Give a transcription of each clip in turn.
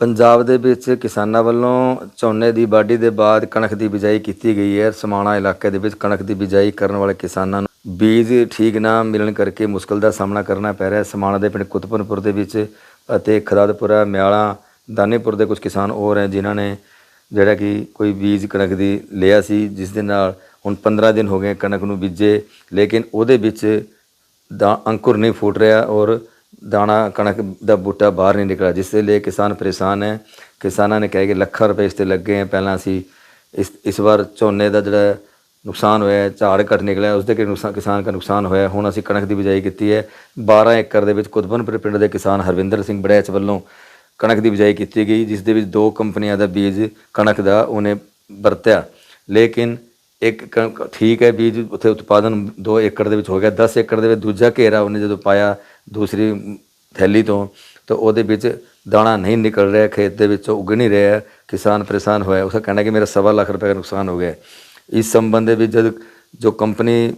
ਪੰਜਾਬ ਦੇ ਵਿੱਚ ਕਿਸਾਨਾਂ ਵੱਲੋਂ ਝੋਨੇ ਦੀ ਵਾਢੀ ਦੇ ਬਾਅਦ ਕਣਕ ਦੀ ਬਿਜਾਈ ਕੀਤੀ ਗਈ ਹੈ। ਸਮਾਣਾ ਇਲਾਕੇ ਦੇ ਵਿੱਚ ਕਣਕ ਦੀ ਬਿਜਾਈ ਕਰਨ ਵਾਲੇ ਕਿਸਾਨਾਂ ਨੂੰ ਬੀਜ ਠੀਕ ਨਾ ਮਿਲਣ ਕਰਕੇ ਮੁਸ਼ਕਲ ਦਾ ਸਾਹਮਣਾ ਕਰਨਾ ਪੈ ਰਿਹਾ ਹੈ। ਸਮਾਣਾ ਦੇ ਪਿੰਡ ਕੁਤਬਨਪੁਰ ਦੇ ਵਿੱਚ ਅਤੇ ਖਰਾਦਪੁਰਾ, ਮਿਆਲਾ, ਦਾਨੇਪੁਰ ਦੇ ਕੁਝ ਕਿਸਾਨ ਹੋਰ ਹੈ ਜਿਨ੍ਹਾਂ ਨੇ ਜਿਹੜਾ ਕਿ ਕੋਈ ਬੀਜ ਕਣਕ ਦੀ ਲਿਆ ਸੀ, ਜਿਸ ਦੇ ਨਾਲ ਹੁਣ 15 ਦਿਨ ਹੋ ਗਏ ਕਣਕ ਨੂੰ ਬੀਜੇ, ਲੇਕਿਨ ਉਹਦੇ ਵਿੱਚ ਦਾ ਅੰਕੁਰ ਨਹੀਂ ਫੁੱਟ ਰਿਹਾ ਔਰ ਦਾਣਾ, ਕਣਕ ਦਾ ਬੂਟਾ ਬਾਹਰ ਨਹੀਂ ਨਿਕਲਿਆ, ਜਿਸ ਦੇ ਲਈ ਕਿਸਾਨ ਪਰੇਸ਼ਾਨ ਹੈ ਕਿਸਾਨਾਂ ਨੇ ਕਿਹਾ ਕਿ ਲੱਖਾਂ ਰੁਪਏ ਇਸ ਤੇ ਲੱਗੇ ਹੈ ਪਹਿਲਾਂ ਅਸੀਂ ਇਸ ਇਸ ਵਾਰ ਝੋਨੇ ਦਾ ਜਿਹੜਾ ਨੁਕਸਾਨ ਹੋਇਆ, ਝਾੜ ਘਟ ਨਿਕਲਿਆ ਉਸ ਦੇ ਕਿ ਨੁਕਸਾਨ, ਕਿਸਾਨ ਦਾ ਨੁਕਸਾਨ ਹੋਇਆ। ਹੁਣ ਅਸੀਂ ਕਣਕ ਦੀ ਬਿਜਾਈ ਕੀਤੀ ਹੈ। 12 ਏਕੜ ਦੇ ਵਿੱਚ ਕੁਤਬਨਪੁਰ ਪਿੰਡ ਦੇ ਕਿਸਾਨ ਹਰਵਿੰਦਰ ਸਿੰਘ ਬੜੈਚ ਵੱਲੋਂ ਕਣਕ ਦੀ ਬਿਜਾਈ ਕੀਤੀ ਗਈ, ਜਿਸ ਦੇ ਵਿੱਚ ਦੋ ਕੰਪਨੀਆਂ ਦਾ ਬੀਜ ਕਣਕ ਦਾ ਉਹਨੇ ਵਰਤਿਆ। ਲੇਕਿਨ ਇੱਕ ਕਣਕ ਠੀਕ ਹੈ ਬੀਜ ਉੱਥੇ ਉਤਪਾਦਨ 2 ਏਕੜ ਦੇ ਵਿੱਚ ਹੋ ਗਿਆ 10 ਏਕੜ ਦੇ ਵਿੱਚ ਦੂਜਾ ਘੇਰਾ ਉਹਨੇ ਜਦੋਂ ਪਾਇਆ ਦੂਸਰੀ ਥੈਲੀ ਤੋਂ, ਤਾਂ ਉਹਦੇ ਵਿੱਚ ਦਾਣਾ ਨਹੀਂ ਨਿਕਲ ਰਿਹਾ, ਖੇਤ ਦੇ ਵਿੱਚੋਂ ਉੱਗ ਨਹੀਂ ਰਿਹਾ, ਕਿਸਾਨ ਪਰੇਸ਼ਾਨ ਹੋਇਆ। ਉਸका ਕਹਿਣਾ ਕਿ ਮੇਰਾ ਸਵਾ ਲੱਖ ਰੁਪਏ ਦਾ ਨੁਕਸਾਨ ਹੋ ਗਿਆ। ਇਸ ਸੰਬੰਧ ਦੇ ਵਿੱਚ ਜਦ ਜੋ ਕੰਪਨੀ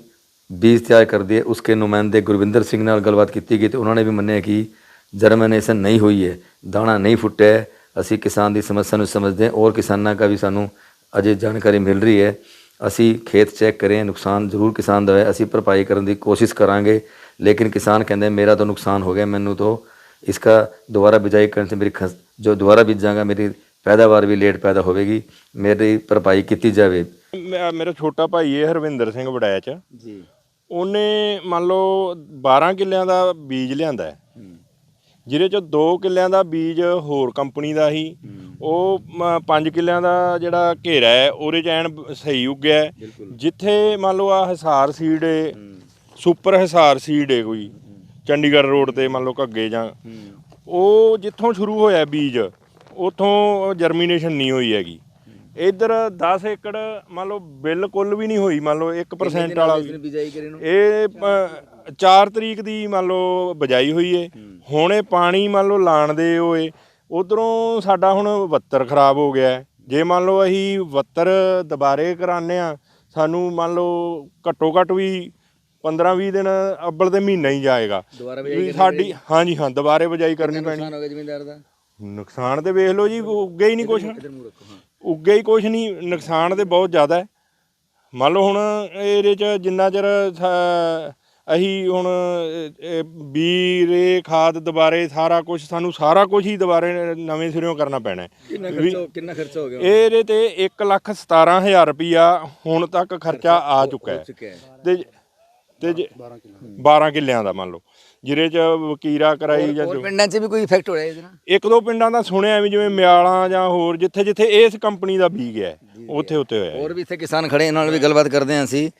ਬੀਜ ਤਿਆਰ ਕਰਦੀ ਹੈ, ਉਸਕੇ ਨੁਮਾਇੰਦੇ ਗੁਰਵਿੰਦਰ ਸਿੰਘ ਨਾਲ ਗੱਲਬਾਤ ਕੀਤੀ ਗਈ ਤੇ ਉਹਨਾਂ ਨੇ ਵੀ ਮੰਨਿਆ ਕਿ ਜਰਮਨੇਸ਼ਨ ਨਹੀਂ ਹੋਈ ਹੈ, ਦਾਣਾ ਨਹੀਂ ਫੁੱਟਿਆ ਅਸੀਂ ਕਿਸਾਨ ਦੀ ਸਮੱਸਿਆ ਨੂੰ ਸਮਝਦੇ ਹਾਂ ਔਰ ਕਿਸਾਨਾਂ ਦਾ ਵੀ ਸਾਨੂੰ ਅਜੇ ਜਾਣਕਾਰੀ ਮਿਲ ਰਹੀ ਹੈ। ਅਸੀਂ ਖੇਤ ਚੈੱਕ ਕਰੇ ਨੁਕਸਾਨ ਜ਼ਰੂਰ ਕਿਸਾਨ ਦਾ ਹੈ ਅਸੀਂ ਭਰਪਾਈ ਕਰਨ ਦੀ ਕੋਸ਼ਿਸ਼ ਕਰਾਂਗੇ ਲੇਕਿਨ ਕਿਸਾਨ ਕਹਿੰਦੇ ਮੇਰਾ ਤਾਂ ਨੁਕਸਾਨ ਹੋ ਗਿਆ ਮੈਨੂੰ ਤਾਂ इसका दोबारा बिजाई करने से मेरी खस जो दोबारा बीज जाएगा मेरी पैदावार भी लेट पैदा होगी मेरी भरपाई की जावे ਮੇ- ਮੇਰਾ ਛੋਟਾ ਭਾਈ ਹੈ ਹਰਵਿੰਦਰ ਸਿੰਘ ਵੜੈਚ जी ਉਹਨੇ ਮੰਨ ਲਓ 12 ਕਿੱਲਿਆਂ ਦਾ ਬੀਜ ਲਿਆਂਦਾ ਹੈ ਜਿਹਦੇ ਚ 2 ਕਿੱਲਿਆਂ ਦਾ ਬੀਜ ਹੋਰ ਕੰਪਨੀ ਦਾ ਹੀ ਉਹ 5 ਕਿੱਲਿਆਂ ਦਾ ਜਿਹੜਾ ਘੇਰਾ ਹੈ ਉਹਦੇ ਚ ਐਨ ਸਹੀ ਉੱਗਿਆ ਹੈ। ਜਿੱਥੇ ਮੰਨ ਲਓ ਆ ਹਿਸਾਰ ਸੀਡ ਏ ਸੁਪਰ ਹਿਸਾਰ ਸੀਡ ਏ ਕੋਈ ਚੰਡੀਗੜ੍ਹ ਰੋਡ ਤੇ ਮੰਨ ਲਓ ਘੱਗੇ ਜਾਂ। ਉਹ ਜਿੱਥੋਂ ਸ਼ੁਰੂ ਹੋਇਆ ਬੀਜ ਉਥੋਂ ਜਰਮੀਨੇਸ਼ਨ ਨਹੀਂ ਹੋਈ ਹੈਗੀ। ਇਧਰ 10 ਏਕੜ ਮੰਨ ਲਓ ਬਿਲਕੁਲ ਵੀ ਨਹੀਂ ਹੋਈ ਮੰਨ ਲਓ 1% ਵਾਲਾ ਇਹ 4 ਤਰੀਕ ਦੀ ਮੰਨ ਲਓ ਬਜਾਈ ਹੋਈ ਏ। ਹੁਣੇ ਪਾਣੀ ਮੰਨ ਲਓ ਲਾਣ ਦੇ ਹੋਏ ਉਧਰੋਂ ਸਾਡਾ ਹੁਣ 72 ਖਰਾਬ ਹੋ ਗਿਆ ਜੇ ਮੰਨ ਲਓ ਅਸੀਂ 72 ਦੁਬਾਰੇ ਕਰਾਨੇ ਆ ਸਾਨੂੰ ਮੰਨ ਲਓ ਘੱਟੋ ਘੱਟ ਵੀ 15-20 ਦਿਨ ਅੱਬਲ ਦੇ ਮਹੀਨਾ ਹੀ ਜਾਏਗਾ। ਸਾਡੀ ਹਾਂਜੀ ਹਾਂ ਦੁਬਾਰੇ ਬਜਾਈ ਕਰਨੀ ਪੈਣੀ। ਨੁਕਸਾਨ ਹੋ ਵੇਖ ਲਓ ਜੀ ਉੱਗੇ ਹੀ ਨਹੀਂ ਕੁਛ। ਉੱਗੇ ਹੀ ਕੁਛ ਨਹੀਂ ਨੁਕਸਾਨ ਤੇ ਬਹੁਤ ਜ਼ਿਆਦਾ ਮੰਨ ਲਓ ਹੁਣ ਇਹਦੇ ਚ ਜਿੰਨਾ ਚਿਰ ਅਸੀਂ ਹੁਣ ਬੀ ਰੇ ਖਾਦ ਦੁਬਾਰੇ ਸਾਰਾ ਕੁਝ ਸਾਨੂੰ ਸਾਰਾ ਕੁਝ ਹੀ ਦੁਬਾਰੇ ਨਵੇਂ ਸਿਰਿਓਂ ਕਰਨਾ ਪੈਣਾ ਕਿੰਨਾ ਖਰਚਾ ਕਿੰਨਾ ਖਰਚਾ ਹੋ ਗਿਆ ਇਹਦੇ ਤੇ 117000 ਰੁਪਇਆ ਹੁਣ ਤੱਕ ਖਰਚਾ ਆ ਚੁੱਕਾ ਹੈ। ਤੇ ਤੇ 12 ਕਿੱਲਿਆਂ ਦਾ। ਮੰਨ ਲਓ। ਜਿਹਦੇ ਚ ਵਕੀਰਾ ਕਰਾਈ ਜਾਂ ਜੋ ਪਿੰਡਾਂ 'ਚ ਵੀ ਕੋਈ ਇਫੈਕਟ ਹੋ ਰਿਹਾ ਇਹਦੇ ਨਾਲ? ਇੱਕ ਦੋ ਪਿੰਡਾਂ ਦਾ ਸੁਣਿਆ ਵੀ ਜਿਵੇਂ ਮਿਆਲਾਂ ਜਾਂ ਹੋਰ ਜਿੱਥੇ ਜਿੱਥੇ ਇਸ ਕੰਪਨੀ ਦਾ ਬੀਜ ਗਿਆ ਉੱਥੇ ਉੱਤੇ ਹੋਇਆ ਹੋਰ ਵੀ ਇੱਥੇ ਕਿਸਾਨ ਖੜੇ ਨਾਲ ਵੀ ਗੱਲਬਾਤ ਕਰਦੇ ਆਂ ਅਸੀਂ।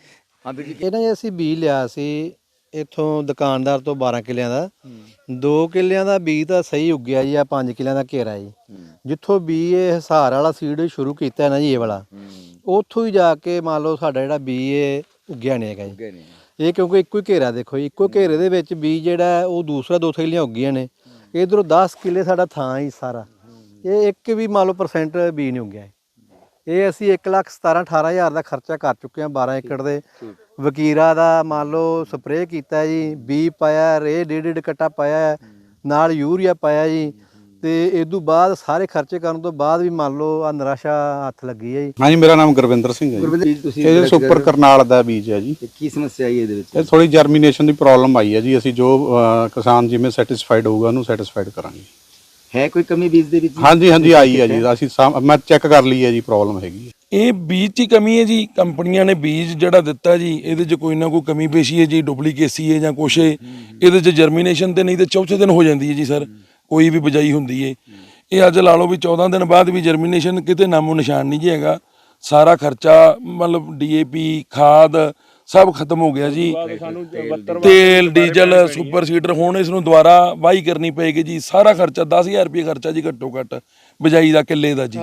ਹਾਂ ਵੀਰ ਜੀ। ਇਹ ਅਸੀਂ ਬੀਜ ਲਿਆ ਸੀ ਇੱਥੋਂ ਦੁਕਾਨਦਾਰ ਤੋਂ 12 ਕਿੱਲਿਆਂ ਦਾ। 2 ਕਿੱਲਿਆਂ ਦਾ ਬੀਜ ਤਾਂ ਸਹੀ ਉੱਗਿਆ ਜੀ ਆ 5 ਕਿੱਲਿਆਂ ਦਾ ਘੇਰਾ ਜੀ। ਜਿੱਥੋਂ ਬੀਜ ਇਹ ਹਿਸਾਰ ਵਾਲਾ ਸੀਡ ਸ਼ੁਰੂ ਕੀਤਾ ਨਾ ਜੀ ਇਹ ਵਾਲਾ। ਉੱਥੋਂ ਹੀ ਜਾ ਕੇ ਮੰਨ ਲਓ ਸਾਡਾ ਜਿਹੜਾ ਬੀਜ ਇਹ ਉੱਗਿਆ ਨਹੀਂ ਹੈਗਾ ਜੀ। ਇਹ ਕਿਉਂਕਿ ਇੱਕੋ ਹੀ ਘੇਰਾ ਦੇਖੋ ਜੀ ਇੱਕੋ ਘੇਰੇ ਦੇ ਵਿੱਚ ਬੀਜ ਜਿਹੜਾ ਉਹ ਦੂਸਰਾ ਦੋ ਥੈਲੀਆਂ ਉੱਗੀਆਂ ਨੇ। ਇਧਰੋਂ 10 ਕਿੱਲੇ ਸਾਡਾ ਥਾਂ ਹੀ ਸਾਰਾ। ਇਹ ਇੱਕ ਵੀ ਮੰਨ ਲਓ ਪਰਸੈਂਟ ਬੀਜ ਨਹੀਂ ਉੱਗਿਆ। ਇਹ ਅਸੀਂ 1 ਲੱਖ 17 18000 ਦਾ ਖਰਚਾ ਕਰ ਚੁੱਕੇ ਹਾਂ 12 ਏਕੜ ਦੇ। ਵਕੀਰਾ ਦਾ ਮੰਨ ਲਓ ਸਪਰੇਅ ਕੀਤਾ ਜੀ ਬੀ ਪਾਇਆ ਰੇ ਡੇਢ ਡੇਢ ਕਟਾ ਪਾਇਆ ਹੈ, ਨਾਲ ਯੂਰੀਆ ਪਾਇਆ ਜੀ। ਤੇ ਇਸ ਤੋਂ ਬਾਅਦ ਸਾਰੇ ਖਰਚੇ ਕਰਨ ਤੋਂ ਬਾਅਦ ਵੀ ਮੰਨ ਲਓ ਆ ਨਿਰਾਸ਼ਾ ਹੱਥ ਲੱਗੀ ਹੈ ਜੀ। ਹਾਂਜੀ ਮੇਰਾ ਨਾਮ ਗੁਰਵਿੰਦਰ ਸਿੰਘ ਹੈ ਜੀ। ਤੁਸੀਂ ਇਹ ਸੁਪਰ ਕਰਨਾਲ ਦਾ ਬੀਜ ਹੈ ਜੀ। ਕੀ ਸਮੱਸਿਆ ਆਈ ਇਹਦੇ ਵਿੱਚ? ਇਹ ਥੋੜੀ ਜਰਮੀਨੇਸ਼ਨ ਦੀ ਪ੍ਰੋਬਲਮ ਆਈ ਹੈ ਜੀ। ਅਸੀਂ ਜੋ ਕਿਸਾਨ ਜਿਵੇਂ ਸੈਟੀਸਫਾਈਡ ਹੋਊਗਾ ਉਹਨੂੰ ਸੈਟੀਸਫਾਈਡ ਕਰਾਂਗੇ। ਹੈ ਕੋਈ ਕਮੀ ਬੀਜ ਦੇ ਵਿੱਚ ਹਾਂਜੀ ਹਾਂਜੀ ਆਈ ਹੈ ਜੀ। ਅਸੀਂ ਸਾਮ- ਮੈਂ ਚੈੱਕ ਕਰ ਲਈ ਹੈ ਜੀ ਪ੍ਰੋਬਲਮ ਹੈਗੀ ਹੈ। ਇਹ ਬੀਜ 'ਚ ਹੀ ਕਮੀ ਹੈ ਜੀ। ਕੰਪਨੀਆਂ ਨੇ ਬੀਜ ਜਿਹੜਾ ਦਿੱਤਾ ਜੀ ਇਹਦੇ 'ਚ ਕੋਈ ਨਾ ਕੋਈ ਕਮੀ ਪੇਸ਼ੀ ਹੈ ਜੀ ਡੁਪਲੀਕੇਸੀ ਹੈ ਜਾਂ ਕੁਛ ਹੈ। ਇਹਦੇ 'ਚ ਜਰਮੀਨੇਸ਼ਨ ਤੇ ਨਹੀਂ ਤੇ ਚੌਥੇ ਦਿਨ ਹੋ ਜਾਂਦੀ ਹੈ ਜੀ ਸਰ। ਕੋਈ ਵੀ ਬਜਾਈ ਹੁੰਦੀ ਹੈ। ਇਹ ਅੱਜ ਲਾ ਲਓ ਵੀ 14 ਦਿਨ ਬਾਅਦ ਵੀ ਜਰਮੀਨੇਸ਼ਨ ਕਿਤੇ ਨਾਮੋ ਨਿਸ਼ਾਨ ਨਹੀਂ ਜੀ ਹੈਗਾ। ਸਾਰਾ ਖਰਚਾ ਮਤਲਬ ਡੀਏਪੀ ਖਾਦ ਸਭ ਖਤਮ ਹੋ ਗਿਆ ਜੀ। ਤੇਲ ਡੀਜ਼ਲ ਸੁਪਰ ਸੀਡਰ ਹੁਣ ਇਸ ਨੂੰ ਦੁਬਾਰਾ ਵਾਹੀ ਕਰਨੀ ਪਏਗੀ ਜੀ। ਸਾਰਾ ਖਰਚਾ 10000 ਰੁਪਏ ਖਰਚਾ ਜੀ ਘੱਟੋ ਘੱਟ ਬਿਜਾਈ ਦਾ ਕਿੱਲੇ ਦਾ ਜੀ।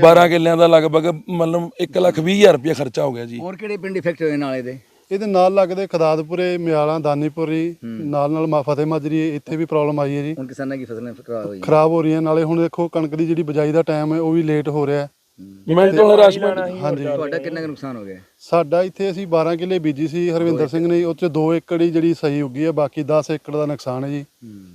12 ਕਿੱਲਿਆਂ ਦਾ ਲਗਭਗ ਮਤਲਬ 1 ਲੱਖ 20000 ਰੁਪਏ ਖਰਚਾ ਹੋ ਗਿਆ ਜੀ। ਹੋਰ ਕਿਹੜੇ ਪਿੰਡ ਇਫੈਕਟ ਹੋਏ ਨਾਲ ਇਹਦੇ? ਇਹਦੇ ਨਾਲ ਲੱਗਦੇ ਖਦਾਦਪੁਰੇ ਮਿਆਲਾਂ ਦਾਨੀਪੁਰੀ ਨਾਲ ਨਾਲ ਫਤਿਹ ਮਾਜਰੀ ਇੱਥੇ ਵੀ ਪ੍ਰੋਬਲਮ ਆਈ ਹੈ ਜੀ। ਹੁਣ ਕਿਸਾਨਾਂ ਦੀ ਫਸਲਾਂ ਖਰਾਬ ਹੋਈ ਖਰਾਬ ਹੋ ਰਹੀਆਂ ਨਾਲੇ ਹੁਣ ਦੇਖੋ ਕਣਕ ਦੀ ਜਿਹੜੀ ਬਜਾਈ ਦਾ ਟਾਈਮ ਹੈ ਉਹ ਵੀ ਲੇਟ ਹੋ ਰਿਹਾ ਹੈ। ਮੈਂਟਲ ਹਰਾਸਮੈਂਟ ਹਾਂਜੀ। ਤੁਹਾਡਾ ਕਿੰਨਾ ਕੁ ਨੁਕਸਾਨ ਹੋ ਗਿਆ? ਸਾਡਾ ਇੱਥੇ ਅਸੀਂ 12 ਕਿੱਲੇ ਬੀਜੀ ਸੀ ਹਰਵਿੰਦਰ ਸਿੰਘ ਨੇ ਉਹ ਚ 2 ਏਕੜ ਹੀ ਜਿਹੜੀ ਸਹੀ ਉੱਗੀ ਹੈ ਬਾਕੀ 10 ਏਕੜ ਦਾ ਨੁਕਸਾਨ ਹੈ ਜੀ।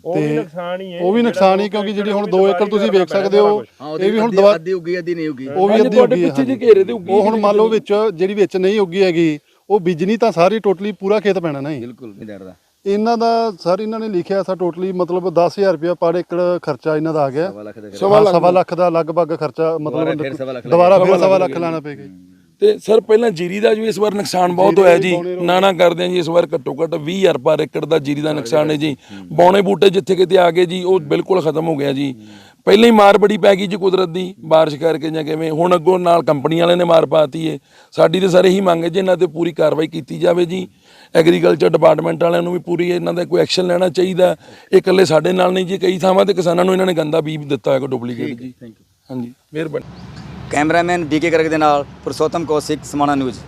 ਉਹ ਵੀ ਨੁਕਸਾਨ ਹੀ ਹੈ ਉਹ ਵੀ ਨੁਕਸਾਨ ਹੀ ਕਿਉਂਕਿ ਜਿਹੜੀ ਹੁਣ 2 ਏਕੜ ਤੁਸੀਂ ਵੇਖ ਸਕਦੇ ਹੋ ਇਹ ਵੀ ਹੁਣ ਦਵਾ ਅੱਧੀ ਉੱਗੀ ਅੱਧੀ ਨਹੀਂ ਉੱਗੀ। ਉਹ ਵੀ ਅੱਧੀ ਤੁਹਾਡੇ ਉੱਗੀ ਹੈ ਪਿੱਛੇ ਜੇ। ਘੇਰੇ ਤੇ ਉੱਗੀ ਉਹ ਹੁਣ ਮੰਨ ਲਓ ਵਿੱਚ ਜਿਹੜੀ ਵਿੱਚ ਨਹੀਂ ਉੱਗੀ ਹੈਗੀ ਉਹ ਬੀਜਣੀ ਤਾਂ ਸਾਰੀ ਟੋਟਲੀ ਪੂਰਾ ਖੇਤ ਪੈਣਾ ਨਾ ਜੀ ਬਿਲਕੁਲ ਨਹੀਂ ਡਰਦਾ। ਇਹਨਾਂ ਦਾ ਸਰ ਇਹਨਾਂ ਨੇ ਲਿਖਿਆ ਸਾ ਟੋਟਲੀ ਮਤਲਬ 10000 ਰੁਪਇਆ ਪਰ ਏਕੜ ਖਰਚਾ ਇਹਨਾਂ ਦਾ ਆ ਗਿਆ। ਸਵਾ ਲੱਖ ਦੇ ਸਵਾ ਸਵਾ ਲੱਖ ਦਾ ਲਗਭਗ ਖਰਚਾ ਮਤਲਬ ਫਿਰ ਸਵਾ ਲੱਖ ਦੁਬਾਰਾ ਫਿਰ ਸਵਾ ਲੱਖ ਲਾਣਾ ਪਏਗਾ ਜੀ। ਤੇ ਸਰ ਪਹਿਲਾਂ ਜੀਰੀ ਦਾ ਵੀ ਇਸ ਵਾਰ ਨੁਕਸਾਨ ਬਹੁਤ ਹੋਇਆ ਜੀ। ਨਾ ਨਾ ਕਰਦੇ ਆ ਜੀ ਇਸ ਵਾਰ ਘੱਟੋ ਘੱਟ 20000 ਪਰ ਏਕੜ ਦਾ ਜੀਰੀ ਦਾ ਨੁਕਸਾਨ ਹੈ ਜੀ। ਬੌਣੇ ਬੂਟੇ ਜਿੱਥੇ ਕਿਤੇ ਆ ਗਏ ਜੀ ਉਹ ਬਿਲਕੁਲ ਖਤਮ ਹੋ ਗਿਆ ਜੀ। ਪਹਿਲਾਂ ਹੀ ਮਾਰ ਬੜੀ ਪੈ ਗਈ ਜੀ ਕੁਦਰਤ ਦੀ ਬਾਰਿਸ਼ ਕਰਕੇ ਜਾਂ ਕਿਵੇਂ ਹੁਣ ਅੱਗੋਂ ਨਾਲ ਕੰਪਨੀ ਵਾਲਿਆਂ ਨੇ ਮਾਰ ਪਾਤੀ ਏ। ਸਾਡੀ ਤੇ ਸਾਰੇ ਹੀ ਮੰਗ ਹੈ ਜੀ ਇਹਨਾਂ ਤੇ ਪੂਰੀ ਕਾਰਵਾਈ ਕੀਤੀ ਜਾਵੇ ਜੀ। ਐਗਰੀਕਲਚਰ ਡਿਪਾਰਟਮੈਂਟ ਵਾਲਿਆਂ ਨੂੰ ਵੀ ਪੂਰੀ ਇਹਨਾਂ ਦਾ ਕੋਈ ਐਕਸ਼ਨ ਲੈਣਾ ਚਾਹੀਦਾ। ਇਹ ਇਕੱਲੇ ਸਾਡੇ ਨਾਲ ਨਹੀਂ ਜੀ ਕਈ ਥਾਵਾਂ ਤੇ ਕਿਸਾਨਾਂ ਨੂੰ ਇਹਨਾਂ ਨੇ ਗੰਦਾ ਬੀਜ ਦਿੱਤਾ ਹੈਗਾ ਡੁਪਲੀਕੇਟ ਜੀ। ਹਾਂਜੀ ਮਿਹਰਬਾਨੀ। ਕੈਮਰਾਮੈਨ ਬੀਕੇ ਕਰਕ ਦੇ ਨਾਲ ਪੁਰਸ਼ੋਤਮ ਕੌਸ਼ਿਕ ਸਮਾਣਾ ਨਿਊਜ਼।